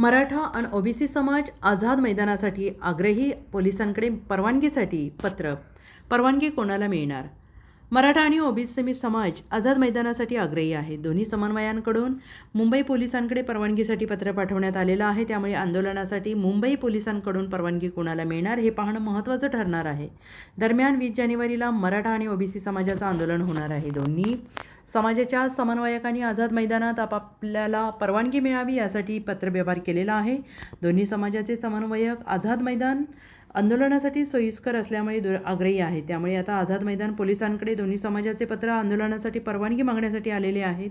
मराठा आणि ओबीसी समाज आझाद मैदानासाठी आग्रही पोलिसांकडे परवानगीसाठी पत्र. परवानगी कोणाला मिळणार? मराठा आणि ओबीसी समाज आझाद मैदानासाठी आग्रही आहे. दोन्ही समन्वयांकडून मुंबई पोलिसांकडे परवानगीसाठी पत्र पाठवण्यात आलेलं आहे. त्यामुळे आंदोलनासाठी मुंबई पोलिसांकडून परवानगी कोणाला मिळणार हे पाहणं महत्त्वाचं ठरणार आहे. दरम्यान वीस जानेवारीला मराठा आणि ओबीसी समाजाचं आंदोलन होणार आहे. दोन्ही समाजाच्या समन्वयकांनी आझाद मैदानात आपापल्याला परवानगी मिळावी यासाठी पत्रव्यवहार केलेला आहे. दोन्ही समाजाचे समन्वयक आझाद मैदान आंदोलनासाठी सोयीस्कर असल्यामुळे दुर आग्रही आहे. त्यामुळे आता आझाद मैदान पोलिसांकडे दोन्ही समाजाचे पत्र आंदोलनासाठी परवानगी मागण्यासाठी आलेले आहेत.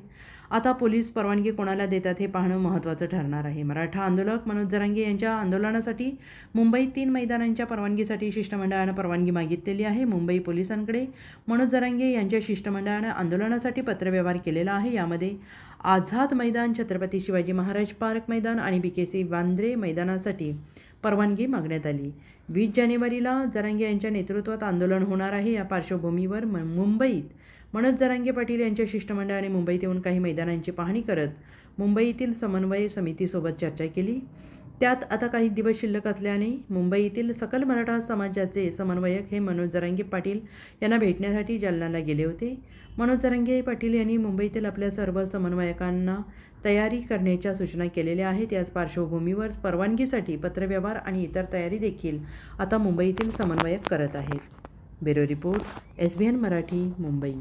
आता पोलीस परवानगी कोणाला देतात हे पाहणं महत्त्वाचं ठरणार आहे. मराठा आंदोलक मनोज जरांगे यांच्या आंदोलनासाठी मुंबईत तीन मैदानांच्या परवानगीसाठी शिष्टमंडळानं परवानगी मागितलेली आहे. मुंबई पोलिसांकडे मनोज जरांगे यांच्या शिष्टमंडळानं आंदोलनासाठी पत्रव्यवहार केलेला आहे. यामध्ये आझाद मैदान छत्रपती शिवाजी महाराज पार्क मैदान आणि बी के सी वांद्रे मैदानासाठी परवानगी मागण्यात आली. वीस जानेवारीला जरांगे यांच्या नेतृत्वात आंदोलन होणार आहे. या पार्श्वभूमीवर म मुंबईत मनोज जरांगे पाटील यांच्या शिष्टमंडळाने मुंबईत येऊन काही मैदानांची पाहणी करत मुंबईतील समन्वय समितीसोबत चर्चा केली. त्यात आता काही दिवस शिल्लक असल्याने मुंबईतील सकल मराठा समाजाचे समन्वयक हे मनोज जरांगे पाटील यांना भेटण्यासाठी जालनाला गेले होते. मनोज जरांगे पाटील यांनी मुंबईतील आपल्या सर्व समन्वयकांना तयारी करण्याच्या सूचना केलेल्या आहेत. याच पार्श्वभूमीवर परवानगीसाठी पत्रव्यवहार आणि इतर तयारी देखील आता मुंबईतील समन्वयक करत आहेत. Bureau report S B N Marathi Mumbai.